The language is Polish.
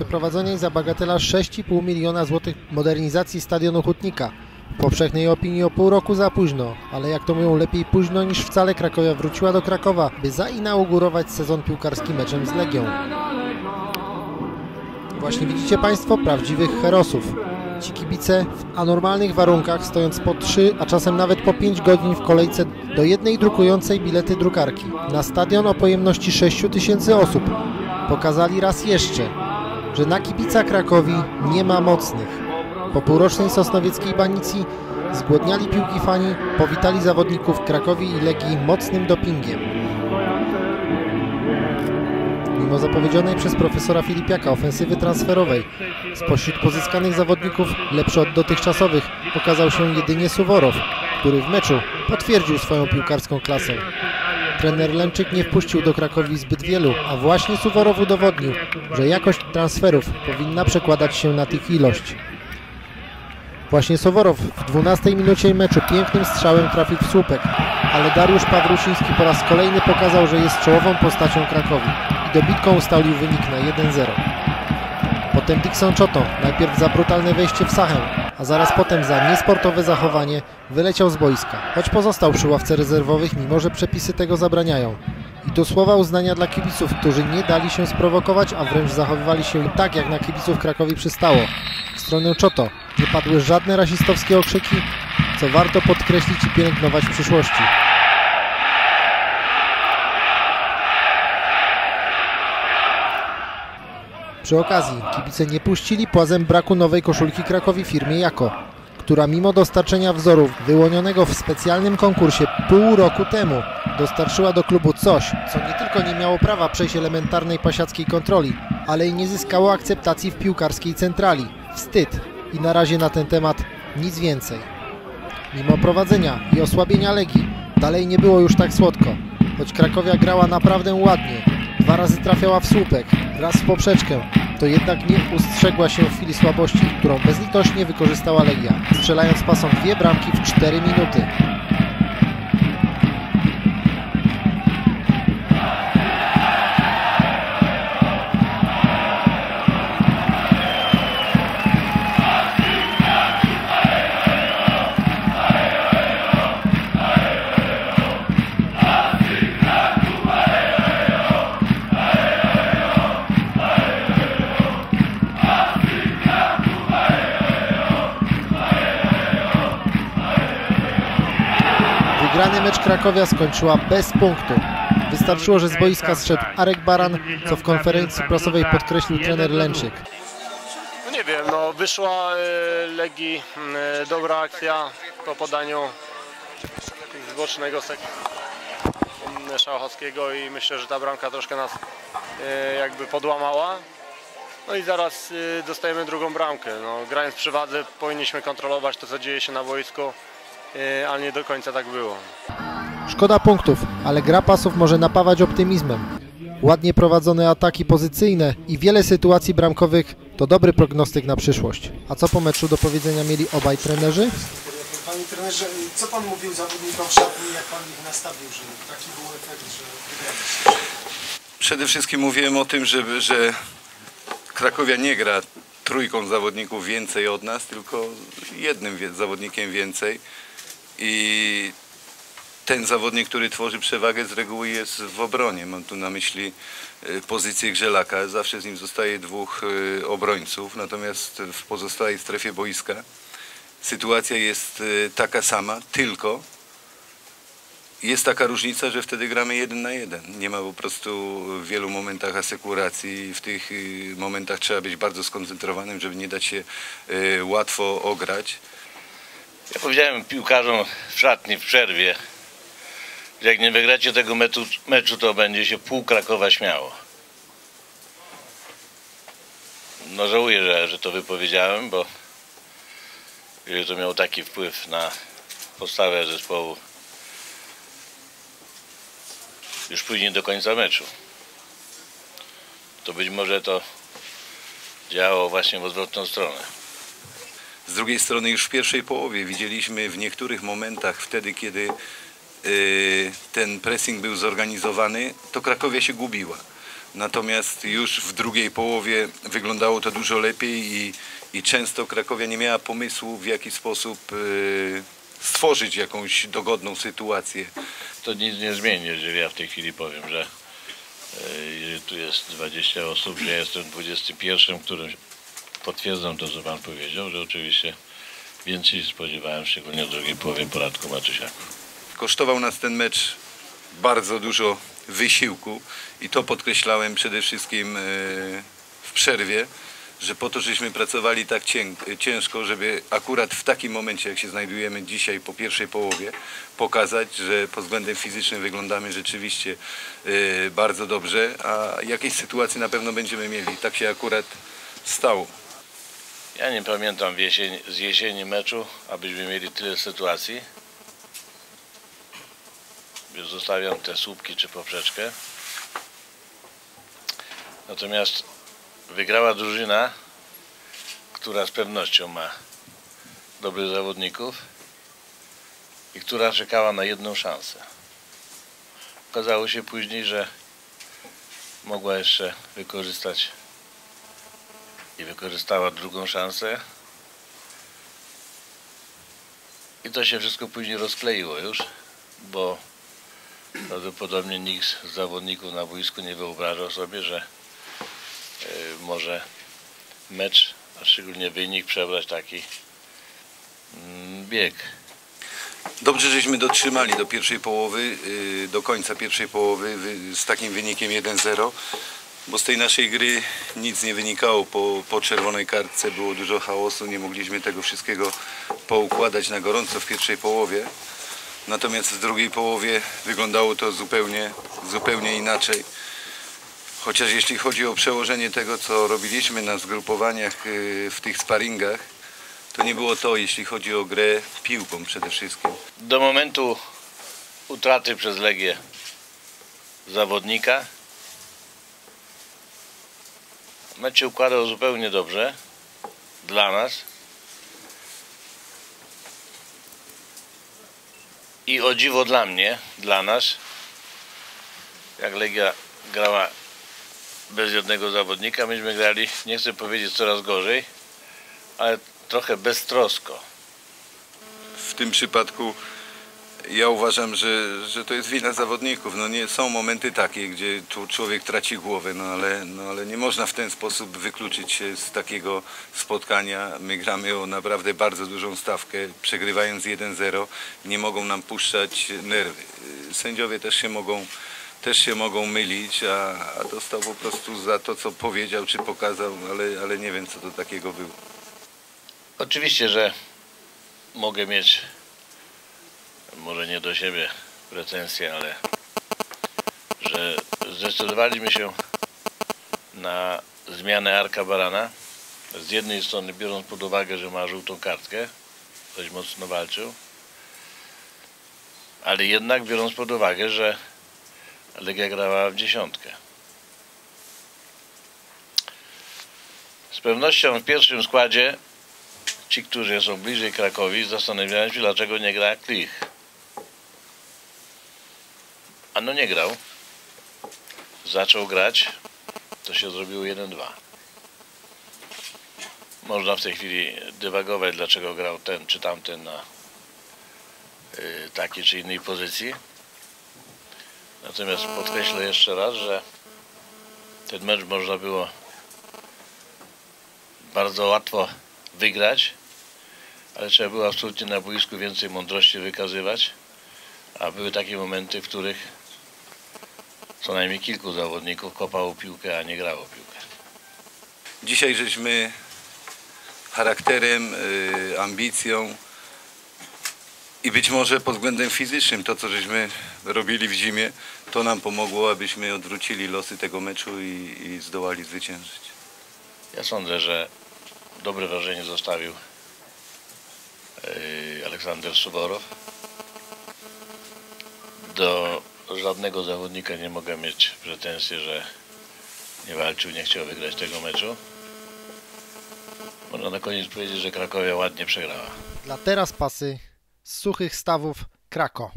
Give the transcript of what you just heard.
przeprowadzonej za bagatela 6,5 miliona złotych modernizacji stadionu Hutnika. W powszechnej opinii o pół roku za późno, ale jak to mówią lepiej późno niż wcale Krakowia wróciła do Krakowa, by zainaugurować sezon piłkarski meczem z Legią. Właśnie widzicie Państwo prawdziwych herosów. Ci kibice w anormalnych warunkach, stojąc po 3, a czasem nawet po 5 godzin w kolejce do jednej drukującej bilety drukarki na stadion o pojemności 6 tysięcy osób, pokazali raz jeszcze, że na kibica Krakowi nie ma mocnych. Po półrocznej sosnowieckiej banicji zgłodniali piłki fani powitali zawodników Krakowi i Legii mocnym dopingiem. Mimo zapowiedzianej przez profesora Filipiaka ofensywy transferowej, spośród pozyskanych zawodników lepszy od dotychczasowych okazał się jedynie Suworow, który w meczu potwierdził swoją piłkarską klasę. Trener Lęczyk nie wpuścił do Krakowi zbyt wielu, a właśnie Suworow udowodnił, że jakość transferów powinna przekładać się na tych ilość. Właśnie Soworow w 12 minucie meczu pięknym strzałem trafił w słupek, ale Dariusz Pawrusiński po raz kolejny pokazał, że jest czołową postacią Krakowi i dobitką ustalił wynik na 1-0. Potem Dixon Choto, najpierw za brutalne wejście w Sachę, a zaraz potem za niesportowe zachowanie wyleciał z boiska, choć pozostał przy ławce rezerwowych, mimo że przepisy tego zabraniają. I to słowa uznania dla kibiców, którzy nie dali się sprowokować, a wręcz zachowywali się tak, jak na kibiców Krakowi przystało. W stronę Czoto nie padły żadne rasistowskie okrzyki, co warto podkreślić i pielęgnować w przyszłości. Przy okazji kibice nie puścili płazem braku nowej koszulki Krakowi firmie Jako, która mimo dostarczenia wzoru wyłonionego w specjalnym konkursie pół roku temu dostarczyła do klubu coś, co nie tylko nie miało prawa przejść elementarnej pasiackiej kontroli, ale i nie zyskało akceptacji w piłkarskiej centrali. Wstyd. I na razie na ten temat nic więcej. Mimo prowadzenia i osłabienia Legii, dalej nie było już tak słodko. Choć Krakowia grała naprawdę ładnie, dwa razy trafiała w słupek, raz w poprzeczkę, to jednak nie ustrzegła się w chwili słabości, którą bezlitośnie wykorzystała Legia, strzelając pasą dwie bramki w 4 minuty. Mecz Krakowia skończyła bez punktu. Wystarczyło, że z boiska zszedł Arek Baran, co w konferencji prasowej podkreślił trener Lęczyk. No nie wiem, no wyszła y, Legii y, dobra akcja po podaniu z bocznego sektora Szałachowskiego i myślę, że ta bramka troszkę nas y, jakby podłamała. No i zaraz dostajemy drugą bramkę. No, grając przy wadze powinniśmy kontrolować to, co dzieje się na boisku, ale nie do końca tak było. Szkoda punktów, ale gra pasów może napawać optymizmem. Ładnie prowadzone ataki pozycyjne i wiele sytuacji bramkowych to dobry prognostyk na przyszłość. A co po meczu do powiedzenia mieli obaj trenerzy? Panie trenerze, co pan mówił zawodnikom w szatni, jak pan ich nastawił, że taki był efekt, że wygraliście? Przede wszystkim mówiłem o tym, że, że Krakowia nie gra trójką zawodników więcej od nas, tylko jednym zawodnikiem więcej. I ten zawodnik, który tworzy przewagę z reguły jest w obronie. Mam tu na myśli e, pozycję Grzelaka. Zawsze z nim zostaje dwóch e, obrońców, natomiast w pozostałej strefie boiska sytuacja jest e, taka sama, tylko jest taka różnica, że wtedy gramy jeden na jeden. Nie ma po prostu w wielu momentach asekuracji. W tych y, momentach trzeba być bardzo skoncentrowanym, żeby nie dać się y, łatwo ograć. Ja powiedziałem piłkarzom w szatni w przerwie, że jak nie wygracie tego meczu, meczu to będzie się pół Krakowa śmiało. No żałuję, że, że to wypowiedziałem, bo że to miało taki wpływ na postawę zespołu już później do końca meczu. To być może to działało właśnie w odwrotną stronę. Z drugiej strony już w pierwszej połowie widzieliśmy w niektórych momentach wtedy, kiedy y, ten pressing był zorganizowany, to Krakowia się gubiła. Natomiast już w drugiej połowie wyglądało to dużo lepiej i, i często Krakowia nie miała pomysłu w jaki sposób y, stworzyć jakąś dogodną sytuację. To nic nie zmieni, jeżeli ja w tej chwili powiem, że jeżeli tu jest 20 osób, że ja jestem 21, którym potwierdzam to, co Pan powiedział, że oczywiście więcej spodziewałem, szczególnie w drugiej połowie poradku Matysiaków. Kosztował nas ten mecz bardzo dużo wysiłku i to podkreślałem przede wszystkim e, w przerwie, że po to, żeśmy pracowali tak cię- ciężko, żeby akurat w takim momencie, jak się znajdujemy dzisiaj po pierwszej połowie, pokazać, że pod względem fizycznym wyglądamy rzeczywiście e, bardzo dobrze, a jakieś sytuacje na pewno będziemy mieli. Tak się akurat stało. Ja nie pamiętam z jesieni meczu, abyśmy mieli tyle sytuacji. Zostawiam te słupki czy poprzeczkę. Natomiast wygrała drużyna, która z pewnością ma dobrych zawodników i która czekała na jedną szansę. Okazało się później, że mogła jeszcze wykorzystać i wykorzystała drugą szansę. I to się wszystko później rozkleiło już, bo prawdopodobnie nikt z zawodników na boisku nie wyobrażał sobie, że y, może mecz, a szczególnie wynik przebrać taki mm, bieg. Dobrze, żeśmy dotrzymali do pierwszej połowy, yy, do końca pierwszej połowy wy- z takim wynikiem 1-0, bo z tej naszej gry nic nie wynikało. Po, po czerwonej kartce było dużo chaosu, nie mogliśmy tego wszystkiego poukładać na gorąco w pierwszej połowie. Natomiast w drugiej połowie wyglądało to zupełnie, zupełnie inaczej. Chociaż jeśli chodzi o przełożenie tego, co robiliśmy na zgrupowaniach yy, w tych sparingach, to nie było to, jeśli chodzi o grę piłką przede wszystkim. Do momentu utraty przez Legię zawodnika mecz się układał zupełnie dobrze dla nas i o dziwo dla mnie, dla nas jak Legia grała bez jednego zawodnika, myśmy grali, nie chcę powiedzieć coraz gorzej, ale trochę beztrosko. W tym przypadku ja uważam, że, że to jest wina zawodników. No nie, są momenty takie, gdzie tu człowiek traci głowę, no ale, no ale nie można w ten sposób wykluczyć się z takiego spotkania. My gramy o naprawdę bardzo dużą stawkę, przegrywając 1-0, nie mogą nam puszczać nerwy. Sędziowie też się mogą też się mogą mylić, a, a dostał po prostu za to, co powiedział czy pokazał, ale, ale nie wiem, co to takiego było. Oczywiście, że mogę mieć może nie do siebie pretensje, ale że zdecydowaliśmy się na zmianę Arka Barana. Z jednej strony biorąc pod uwagę, że ma żółtą kartkę, dość mocno walczył, ale jednak biorąc pod uwagę, że Legia grała w dziesiątkę. Z pewnością w pierwszym składzie ci, którzy są bliżej Krakowi, zastanawiają się, dlaczego nie gra Klich. No nie grał. Zaczął grać, to się zrobiło 1-2. Można w tej chwili dywagować, dlaczego grał ten czy tamten na y, takiej czy innej pozycji. Natomiast podkreślę jeszcze raz, że ten mecz można było bardzo łatwo wygrać, ale trzeba było absolutnie na boisku więcej mądrości wykazywać, a były takie momenty, w których co najmniej kilku zawodników kopało piłkę, a nie grało piłkę. Dzisiaj żeśmy charakterem, y, ambicją i być może pod względem fizycznym to, co żeśmy robili w zimie, to nam pomogło, abyśmy odwrócili losy tego meczu i, i zdołali zwyciężyć. Ja sądzę, że dobre wrażenie zostawił yy, Aleksander Suworow. Do żadnego zawodnika nie mogę mieć pretensji, że nie walczył, nie chciał wygrać tego meczu. Można na koniec powiedzieć, że Krakowia ładnie przegrała. Dla teraz pasy z suchych stawów Krako.